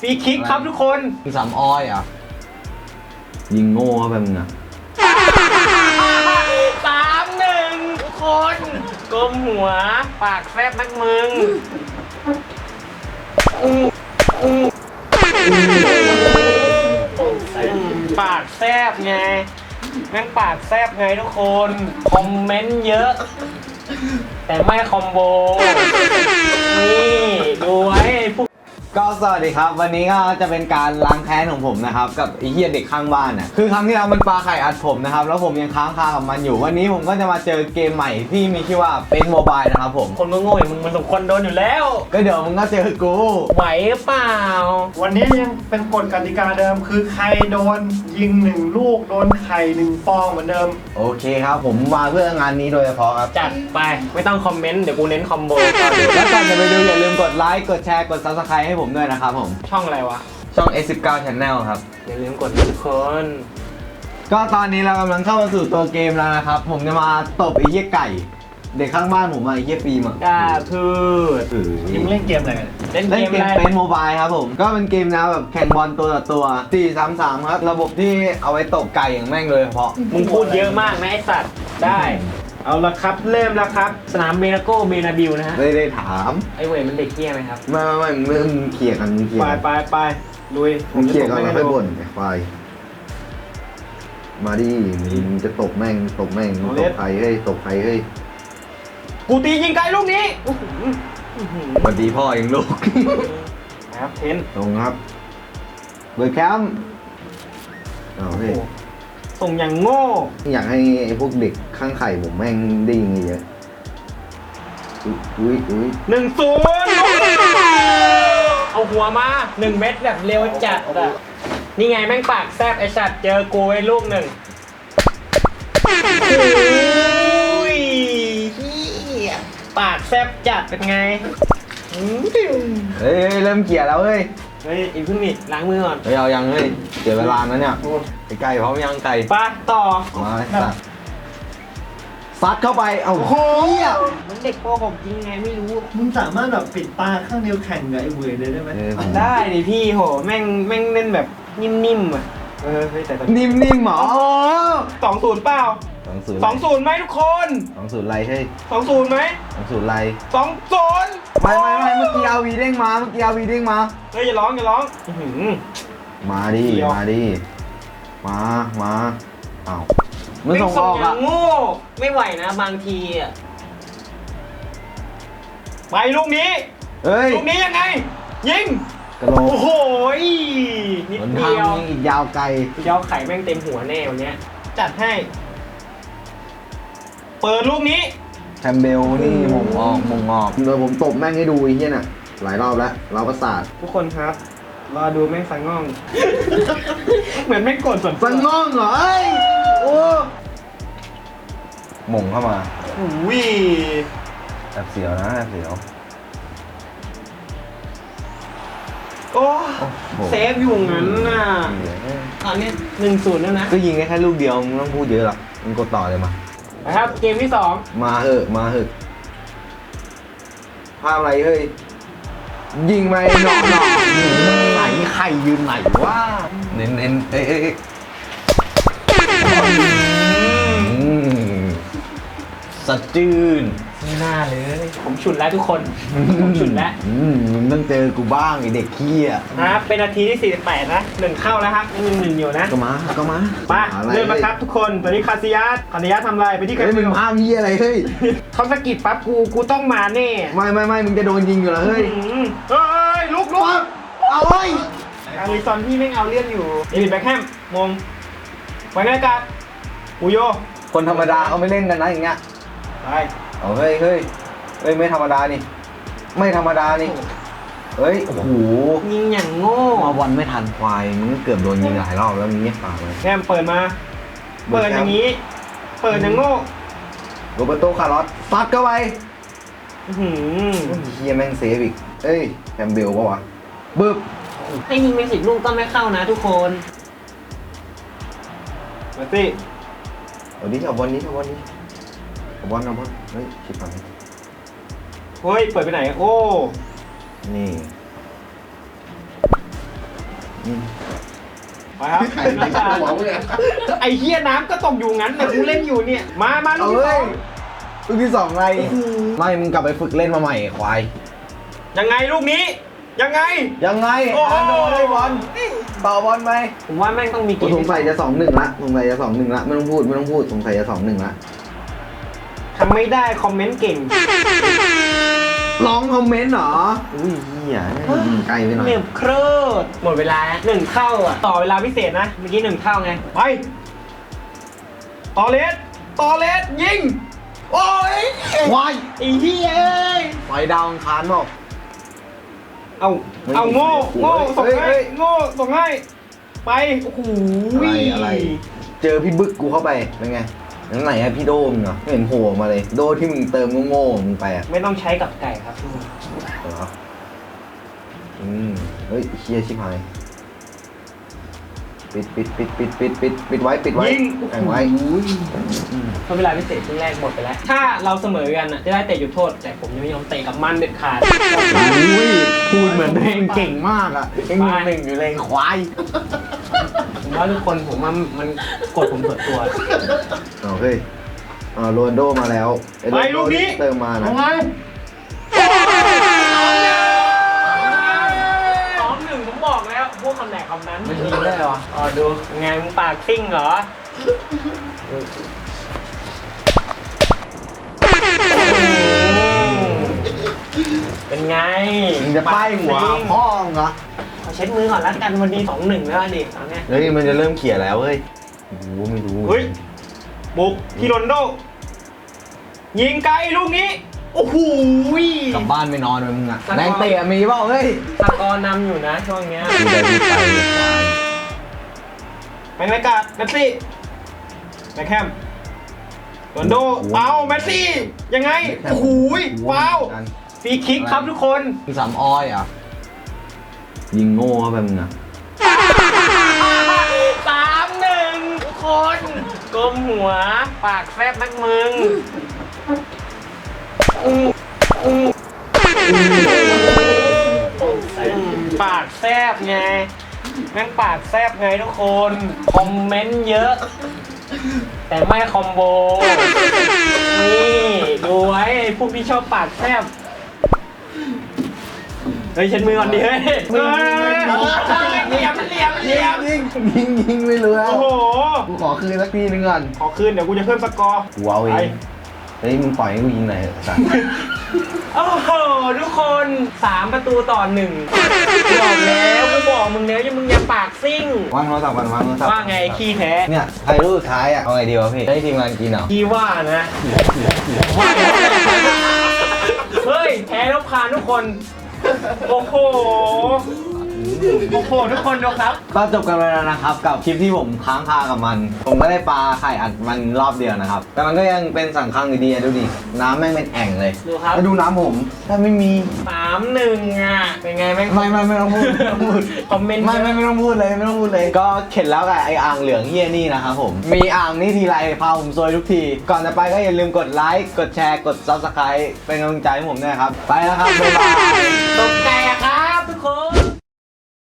ฟรีคิกครับทุกคนสามอ้อยเหรอะยิงโง่เข้าไปมึงอะสามหนึ่งทุกคนกลมหัว ปากแฟบนักมึงอืมอืมปากแซบไงแม่งปากแซบไงทุกคน คอมเมนต์เยอะ แต่ไม่คอมโบ นี่ ดูไว้ไอ้พวก ก็สวัสดีครับ วันนี้ก็จะเป็นการล้างแค้นของผมนะครับ กับไอ้เฮียเด็กข้างบ้านน่ะคือครั้งที่แล้วมันปาไข่อัดผมนะครับ แล้วผมยังค้างคากับมันอยู่ วันนี้ผมก็จะมาเจอเกมใหม่ที่มีชื่อว่าเป็นโมบายนะครับผม คนโง่ๆอย่างมึงมันสมควรโดนอยู่แล้ว ก็เดี๋ยวมึงก็เจอกู ไหวหรือเปล่า วันนี้ยังเป็นกฎกติกาเดิม คือใครโดนยิงหนึ่งลูกโดนไข่หนึ่งฟองเหมือนเดิม โอเคครับ ผมมาเพื่องานนี้โดยเฉพาะครับจัดไปไม่ต้องคอมเมนต์เดี๋ยวกูเน้นคอมโบก่อนแล้วก่อนจะไปดูอย่าลืมกดไลค์กดแชร์กด subscribe ให้ผมด้วยนะครับผม ช่องอะไรวะ ช่อง S19 Channel ครับ อย่าลืมกดนะทุกคน ก็ตอนนี้เรากำลังเข้ามาสู่ตัวเกมแล้วนะครับ ผมจะมาตบไอ้เหี้ยไก่ เด็กข้างบ้านผมอะไอ้เหี้ยฟิล์มอะกล้าพูดเออ ยังเล่นเกมอะไรกันเล่นเล่เกนมเกมอะไรเป็นโมบายครับผม ก็เป็นเกมแนวแบบแข่งบอลตัวต่อตัว4 3 3ครับ ระบบที่เอาไว้ตบไก่อย่างแม่งเลยเฉพาะ มึงพูดเยอะมากนะไอสัตว์ ได้ เอาละครับเริ่มแล้วครับ สนามเบนาโกเบนาบิวนะฮะไม่ได้ถามไอเวยมันเด็กเกี้ยไหมครับไม่ไม่ไม่มึงมึงเคลียร์กันมึงเคลียไปร์กันไปไปลุยมึงเคลียร์กันจะแล้วตค่อยบบ่นไอ้ควายมาดิมึงจะตบแม่งตบแม่งมึงตบใครเฮ้ยตบใครเฮ้ยกูตียิงไกลลูกนี้อื้อหืออื้อหือสวัสดีพ่อเองลูกนะครับเทนตรงครับเบิร์ดแคมป์เอาเฮ้ย ส่งอย่างโง่ อยากให้ไอ้พวกเด็กข้างไข่ผมแม่งได้ยิงเยอะอุ๊ยอุ้ยอุ้ยหนึ่งศูนย์เอาหัวมาหนึ่งเม็ดแบบเร็วจัดอะนี่ไงแม่งปากแซบไอสัตว์เจอกูไอ้ลูกหนึ่งโอ้ยเหี้ยปากแซบจัดเป็นไงอืมเฮ้ยเฮ้ยเริ่มเกลียร์แล้วเฮ้ย เฮ้ยอีกพึ่งนี่ล้างมือก่อน เฮ้ยเอายังเฮ้ยเสียเวลานะเนี่ยไอ้ไก่พร้อมยังไก่ไปต่อมาไอ้สัตว์ซัดเข้าไปเอาโอ้ยมันเด็กโกหกจริงไงไม่รู้ มึงสามารถแบบปิดตาข้างเดียวแข่งกับไอ้เวยเลยได้ไหมเออผมได้ดิพี่โหแม่งแม่งเล่นแบบนิ่มๆอะเออเฮ้ยแต่ตอนนิ่มๆเหรอสองศูนย์เปล่า สองศูนย์สองศูนย์ไหมทุกคนสองศูนย์ไรเฮ้ยสองศูนย์ไหมสองศูนย์ไรสองศูนย์ไม่ไม่ไม่เมื่อกี้เอาวีเด้งมาเมื่อกี้เอาวีเด้งมาเฮ้ยอย่าร้องอย่าร้องอื้อหือมาดิเดี๋ยวมาดิมามาอ้าวมันไม่ส่งส่องอกอย่าอะงโง่ไม่ไหวนะบางทีอะไปลูกนี้เฮ้ยลูกนี้ยังไง ยิงกระโหลโอ้กโหยนิดหนเดีทางยวยังอีกยาวไกลเดี๋ยวไข่แม่งเต็มหัวแน่วันเนี้ยจัดให้ เปิดลูกนี้แชมเบลนี่มงออกมงออกเดี๋ยวผมตบแม่งให้ดูไอ้เหี้ยน่ะ หลายรอบแล้วเราประสาททุกคนครับ รอดูแม่งสังง่อง เหมือนแม่งกดส่วนตัวสังง่องเหรอเอ้ยโอ้มงเข้ามาอุ้ยแอบเสียวนะแอบเสียว โอ้โอ้โหเซฟอยู่งั้นน่ะตอนนี้หนึ่งศูนย์แล้วนะ ก็ยิงได้แค่ลูกเดียวมึงไม่ต้องพูดเยอะหรอกมึงกดต่อเลยมา นะครับ เกมที่สองมาเหอะมาเหอะภาพอะไรเฮ้ย ยิงไปหนอกหนอกไหนใครยืนไหนว่าเน้นเน้นเอ้ยเอ้ยเอ้ยอืมสะจืน ไม่น่าเลย ผมฉุนแล้วทุกคน ผมฉุนแล้วอืมมึงต้องเจอกูบ้างไอเด็กขี้อะนะครับเป็นนาทีที่ 48 นะหนึ่งเข้าแล้วครับยังหนึ่งหนึ่งอยู่นะก็มาก็มาไปอะไรเริ่มมาครับทุกคนตอนนี้คาซิยัสคาซิยัสทำอะไรไปที่เฮ้ยมึงภาพยี่อะไรเฮ้ยเขาสะกิดปั๊บกูกูต้องมาแน่ไม่ไม่ไม่มึงจะโดนยิงอยู่แล้วเฮ้ยอืมเฮ้ยลุกลุกปั๊บเอาเฮ้ยอาริซอนที่แม่งเอาเรื่องอยู่เดวิดแบ็คแฮมมงไว้ในอากาศอูโยคนธรรมดาเขาไม่เล่นกันนะอย่างเงี้ยไป เอาเฮ้ยเฮ้ยเฮ้ยไม่ธรรมดานี่ ไม่ธรรมดานี่เฮ้ย โอ้โห ยิงอย่างโง่มาวันไม่ทันควายมึงเกือบโดนยิงหลายรอบแล้วมึงเงียบปากเลยแฮมเปิดมา เปิดอย่างนี้ เปิดอย่างโง่โรเบร์โตคาร์ลอสซัดเข้าไปอื้อหือเฮียแม่งเซฟอีก เอ้ยแฮมเบลปะวะบึ้บให้ยิงเป็นสิบลูกก็ไม่เข้านะทุกคนมาสิเอาดิเอาบอลนี้เอาบอลนี้ เอาบอลเอาบอลเฮ้ยชิบหายเฮ้ย เปิดไปไหน โอ้ นี่ไปครับไข่ไม่ใช่หัวมึงเนี่ยไอ้เฮียน้ำก็ตกอยู่งั้นแต่กูเล่นอยู่เนี่ย มามาลูเอากที่เว้สยองลูกที่สองอะไร ไม่ มึงกลับไปฝึกเล่นมาใหม่ไอ้ควาย ยังไงลูกนี้ ยังไง ยังไงโอ้โห อาโนได้บอลต่อบอลไปผมว่าแม่งต้องมีเกกูมสงสัยจะสองหนึ่งละสงสัยจะสองหนึ่งละ ไม่ต้องพูด ไม่ต้องพูดสงสัยจะสองหนึ่งละ ทำไม่ได้คอมเมนต์เก่งร้องคอมเมนต์เหรอ อุ้ยเหี้ยยิงไกลไปหน่อย เหนียบเคริดหมดเวลาแล้วหนึ่งเท่าอะ ต่อเวลาพิเศษนะ เมื่อกี้หนึ่งเท่าไง ไปต่อเลสต่อเลสยิง โอ้ยควายไอ้เหี้ยเอ้ยไฟดาวอังคารบอก เอาไม่เอาโง่ โง่ ส่งเฮ้ยให้เฮ้ย โง่ ส่งให้ ไป โอ้โหอะไรอะไร เจอพี่บึกกูเข้าไป เป็นไงนั่น ไหนอะพี่โดมเหรอไม่เห็นโผล่ออกมาเลย โดที่มึงเติมโง่ๆมึงไปอะไม่ต้องใช้กับไก่ครับเหรออืมเฮ้ยเชียชิบหายปิดปิดปิดปิดปิดปิดปิดไว้ปิดไว้ยิงแข่งไว้เพราะเวลาพิเศษช่วงแรกหมดไปแล้ว ถ้าเราเสมอกันอะจะได้เตะจุดโทษ แต่ผมยังไม่ยอมเตะกับมันเด็ดขาดอุ้ยพูดเหมือนตัวเองเก่งมากอะเองมีหนึ่งอยู่เลยควาย ผมว่าทุกคนผมว่ามันกดผมส่วนตัว เอาเฮ้ยอ่าโรนลโดมาแล้วอ้โรไปนโดลูกนี้เติมมานะเอาไงสองหนึ่งผมบอกแล้ว พวกคำไหนคำนั้นมันยิงได้เหรออ๋อดูไงมึงปากซิ่งเหรอเป็นไงมึงจะป้ายหัวปากซิ่งพ่อมึงเหรอขอ เช็ดมือก่อนแล้วกันวันดีสองหนึ่งแล้วดิตอนเนี้ยเฮ้ยมันจะเริ่มเขี่ยแล้วเฮ้ยโอ้โหไม่รู้เฮ้ยบุกพี่โรนลโดยิงไกลลูกนี้โอ้โหกลับบ้านไม่นอนเลยมึงอะสักวันแรงเตะมีเปล่าเฮ้ยสกอร์นำอยู่นะช่วงเนี้ยดูได้ดีไปเลยควายแมงรายการแมสซี่แมคแคมโรนลโดเอาแมสซี่ยังไงโอ้โหว้าวฟรีคิกครับทุกคนมึงสามอ้อยเหรอะ ยิงโง่เข้าไปมึงอะสามหนึ่งทุกคนกลมหัว ปากแฟบนักมึงอืมอืมปากแซบไงแม่งปากแซบไงทุกคน คอมเมนต์เยอะ แต่ไม่คอมโบ นี่ ดูไว้พวกที่ชอบปากแซบ ฮ้ยเช็ดมือก่อนดิเฮ้ยเฮ้ยเหลี่ยมเหลี่ยมเหลี่ยมยิงยิงยิงไม่รู้แล้วโอ้โหกูขอคืนสักทีนึงก่อนขอคืนเดี๋ยวกูจะเพิ่มสกอร์กูเอาเองเฮ้ยมึงปล่อยให้กูยิงหน่อยสัตว์โอ้โหทุกคนสามประตูต่อหนึ่งบอกแล้วกูบอกมึงแล้วยังมึงอย่าปากซิ่งวางโทรศัพท์ก่อนวางโทรศัพท์ว่าไงไอ้ขี้แท้เนี่ยใครรู้สุดท้ายอะเอาไงดีวะพี่ให้ทีมงานกินเหรอพี่ว่านะเฮ้ยแพ้แล้วพานทุกคน โอ้โห โอ้โหทุกคนดูครับ ก็จบกันไปแล้วนะครับ กับคลิปที่ผมค้างคากับมัน ผมก็ได้ปลาไข่อัดมันรอบเดียวนะครับ แต่มันก็ยังเป็นสังคังอยู่ดีอะดูดิ น้ำแม่งเป็นแอ่งเลยดูครับ แล้วดูน้ำผม ถ้าไม่มี สามหนึ่งอะ เป็นไงแม่ง ไม่ไม่ไม่ต้องพูดไม่ต้องพูดคอมเมนต์ ไม่ไม่ไม่ต้องพูดเลยไม่ต้องพูดเลย ก็เข็ดแล้วกับไออ่างเหลืองเฮียนี่นะครับผม มีอ่างนี่ทีไรพาผมซวยทุกที ก่อนจะไปก็อย่าลืมกดไลค์ กดแชร์ กด subscribe เป็นกำลังใจให้ผมด้วยครับ ไปแล้วครับบ๊ายบาย ตกใจอะครับทุกคน